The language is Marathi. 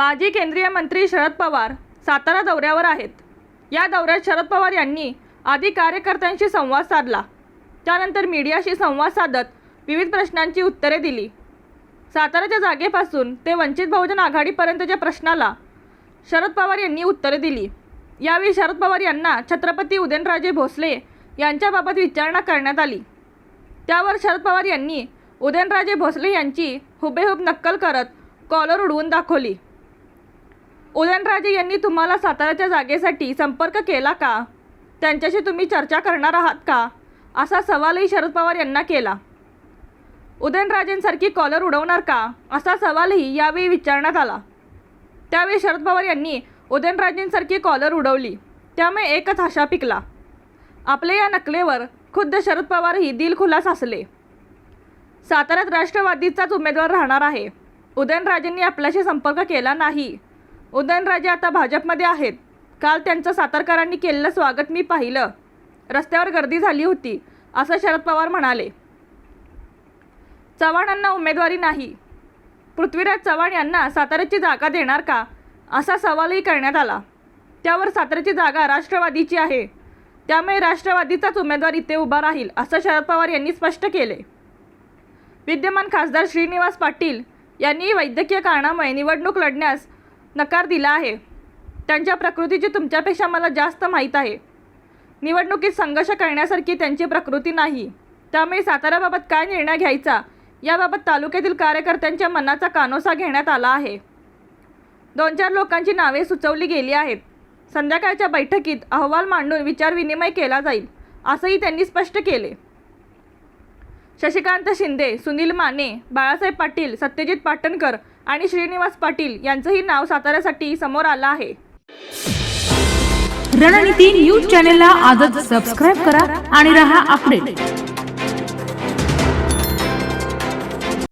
माजी केंद्रीय मंत्री शरद पवार सातारा दौऱ्यावर आहेत. या दौऱ्यात शरद पवार यांनी आधी कार्यकर्त्यांशी संवाद साधला. त्यानंतर मीडियाशी संवाद साधत विविध प्रश्नांची उत्तरे दिली. साताराच्या जागेपासून ते वंचित बहुजन आघाडीपर्यंतच्या प्रश्नाला शरद पवार यांनी उत्तरे दिली. यावेळी शरद पवार यांना छत्रपती उदयनराजे भोसले यांच्याबाबत विचारणा करण्यात आली. त्यावर शरद पवार यांनी उदयनराजे भोसले यांची हुबेहूब नक्कल करत कॉलर उडवून दाखवली. उदयनराजे यांनी तुम्हाला साताऱ्याच्या जागेसाठी संपर्क केला का? त्यांच्याशी तुम्ही चर्चा करणार आहात का? असा सवालही शरद पवार यांना केला. उदयनराजेंसारखी कॉलर उडवणार का? असा सवालही यावेळी विचारण्यात आला. त्यावेळी शरद पवार यांनी उदयनराजेंसारखी कॉलर उडवली. त्यामुळे एकच आशा पिकला. आपल्या या नकलेवर खुद्द शरद पवारही दिलखुलास असले साताऱ्यात राष्ट्रवादीचाच उमेदवार राहणार आहे. उदयनराजेंनी आपल्याशी संपर्क केला नाही. उदयनराजे आता भाजपमध्ये आहेत. काल त्यांचं सातारकरांनी केलेलं स्वागत मी पाहिलं. रस्त्यावर गर्दी झाली होती असं शरद पवार म्हणाले. चव्हाणांना उमेदवारी नाही. पृथ्वीराज चव्हाण यांना साताऱ्याची जागा देणार का? असा सवालही करण्यात आला. त्यावर साताऱ्याची जागा राष्ट्रवादीची आहे. त्यामुळे राष्ट्रवादीचाच उमेदवार इथे उभा राहील असं शरद पवार यांनी स्पष्ट केले. विद्यमान खासदार श्रीनिवास पाटील यांनी वैद्यकीय कारणामुळे निवडणूक लढण्यास नकार दिला आहे. त्यांच्या प्रकृतीची तुमच्यापेक्षा मला जास्त माहीत आहे. निवडणुकीत संघर्ष करण्यासारखी त्यांची प्रकृती नाही. त्यामुळे साताऱ्याबाबत काय निर्णय घ्यायचा? याबाबत तालुक्यातील कार्यकर्त्यांच्या मनाचा कानोसा घेण्यात आला आहे. दोन चार लोकांची नावे सुचवली गेली आहेत. संध्याकाळच्या बैठकीत अहवाल मांडून विचारविनिमय केला जाईल असंही त्यांनी स्पष्ट केले. शशिकांत शिंदे सुनील माने बाळासाहेब पाटील सत्यजित पाटणकर आणि श्रीनिवास पाटील यांचंही नाव साताऱ्यासाठी समोर आलं आहे. रणनीती न्यूज चॅनलला आजच सबस्क्राईब करा आणि रहा अपडेट.